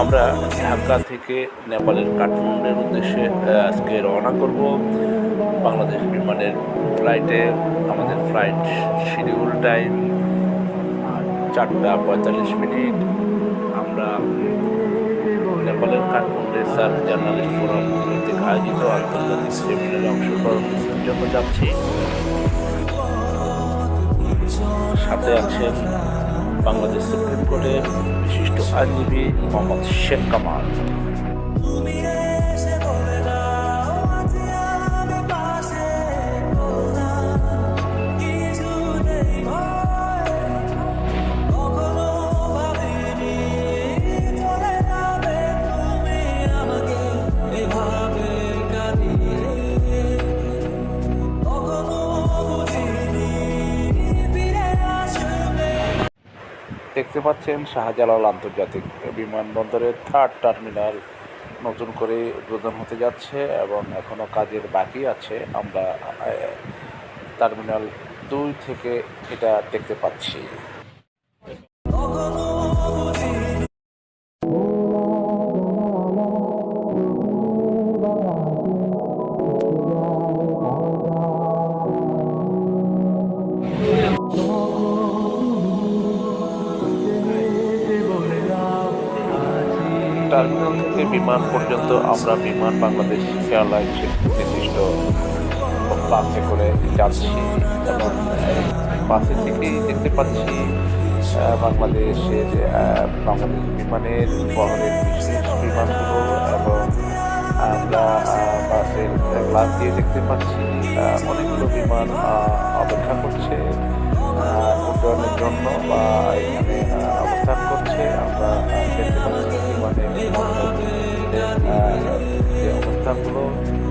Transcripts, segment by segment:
আমরা ঢাকা থেকে নেপালের কাঠমান্ডুর উদ্দেশ্যে আজকে রওনা করব। বাংলাদেশ বিমানের ফ্লাইটে, আমাদের ফ্লাইট শিডিউল টাইম চারটা পঁয়তাল্লিশ মিনিট। আমরা নেপালের কাঠমান্ডুর সার্ক জার্নালিস্ট ফোরাম কর্তৃক আয়োজিত আন্তর্জাতিক সেমিনারে অংশগ্রহণের জন্য যাচ্ছি। সাথে আছেন বাংলাদেশ সুপ্রিম কোর্টের বিশিষ্ট আইনজীবী মোহাম্মদ শেখ কামাল। দেখতে পাচ্ছেন শাহজালাল আন্তর্জাতিক বিমানবন্দরের থার্ড টার্মিনাল। নতুন করে উদ্বোধন হতে যাচ্ছে এবং এখনও কাজের বাকি আছে। আমরা টার্মিনাল দুই থেকে এটা দেখতে পাচ্ছি। টার্মিনাল থেকে বিমান পর্যন্ত আমরা বিমান বাংলাদেশ এয়ারলাইন্সের নির্দিষ্ট বাসে করে যাচ্ছি এবং বাসে থেকেই দেখতে পাচ্ছি বাংলাদেশের বাংলাদেশ বিমানের বহরের বিশেষ বিমানগুলো এবং আমরা বাসের গ্লাস দিয়ে দেখতে পাচ্ছি অনেকগুলো বিমান অপেক্ষা করছে উড্ডয়নের জন্য বা এখানে অবস্থান Lord.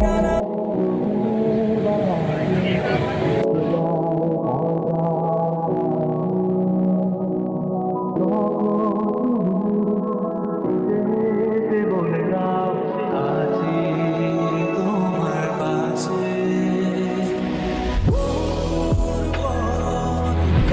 But I